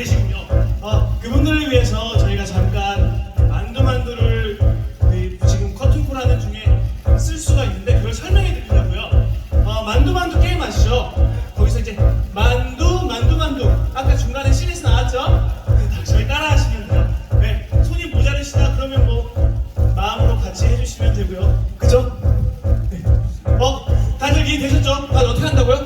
계시군요. 아, 그분들을 위해서 저희가 잠깐 만두만두를 그 지금 커튼콜 하는 중에 쓸 수가 있는데 그걸 설명해 드리려고요. 어, 만두만두 게임 아시죠? 거기서 이제 만두, 만두, 만두. 아까 중간에 씬에서 나왔죠? 그 저희 따라 하시면 돼요. 네, 손이 모자르시다 그러면 뭐 마음으로 같이 해주시면 되고요. 그죠? 네. 어, 다들 이해되셨죠? 다들 어떻게 한다고요?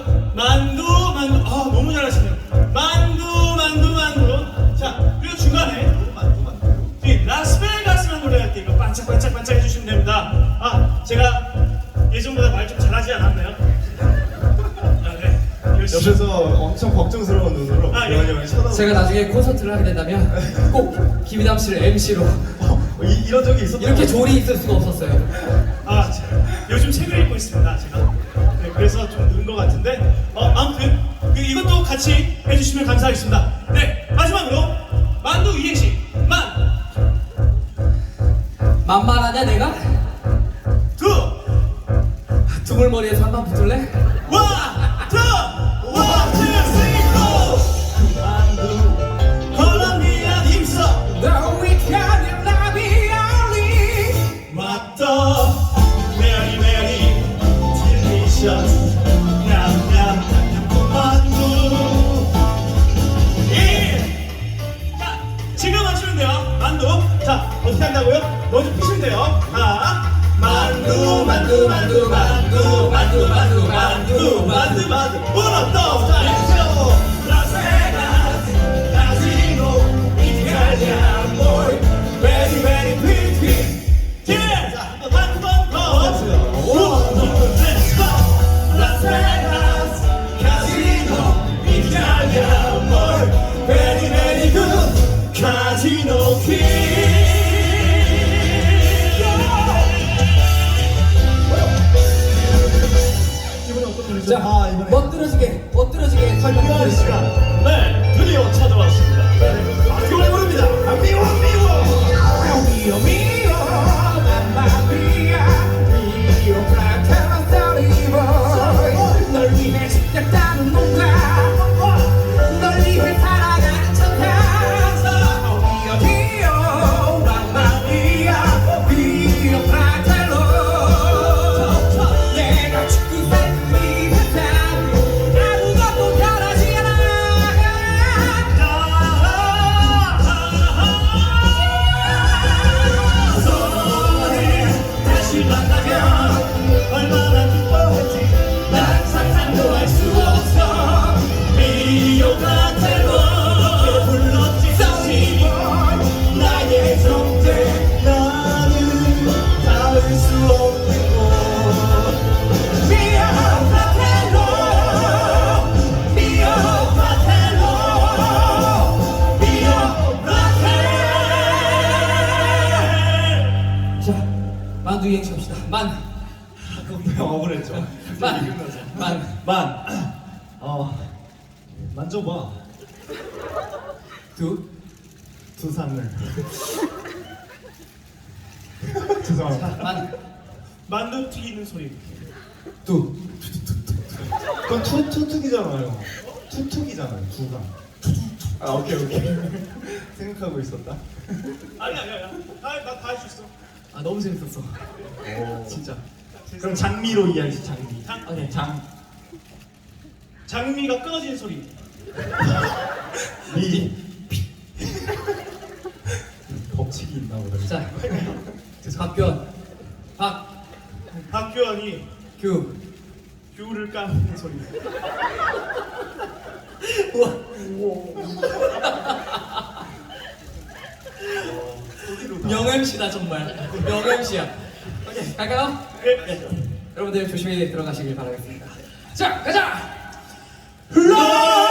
옆에서 엄청 걱정스러운 눈으로 아, 예. 쳐다보고 제가 나중에 콘서트를 하게 된다면 꼭 김희담 씨를 MC로 어, 이, 이런 적이 있었던 이렇게. 조리 있을 수가 없었어요. 아, 자, 요즘 책을 읽고 있습니다, 제가. 네, 그래서 좀 늦은 것 같은데. 어, 아무튼, 그, 이것도 같이 해주시면 감사하겠습니다. 네, 마지막으로, 만두 이행시. 만, 만만하냐 내가? 두, 두물머리에서 한번 붙을래? 한다고요? 먼저 피시면 돼요 하나 만두 만두 만두 만두 만두 만두 만두 만두 만두 불었다 잘했죠 만두 이행시 합시다. 만, 그건 억울했죠. 만, 만. 만. 어 만져봐 두, 두 상을. 죄송합니다. 만, 만두 튀기는 소리. 두. 그건 투 투투기잖아요. 투투기잖아요. 두가. 아 오케이 오케이. 생각하고 있었다. 아니 아니 아니. 나다 할 수 있어. 아 너무 재밌었어. 진짜. 그럼 장미로 이야기 장미. 장- 오케이. 장 장미가 끊어지는 소리. 미. 법칙이 있나 보다. 자, 박규원, 박, 박규원이 규. 귤을 까는 소리. 명 MC다 정말. 명 MC야. 오케이, 갈까요? 네. 여러분들 조심히 들어가시길 바라겠습니다. 자, 가자. love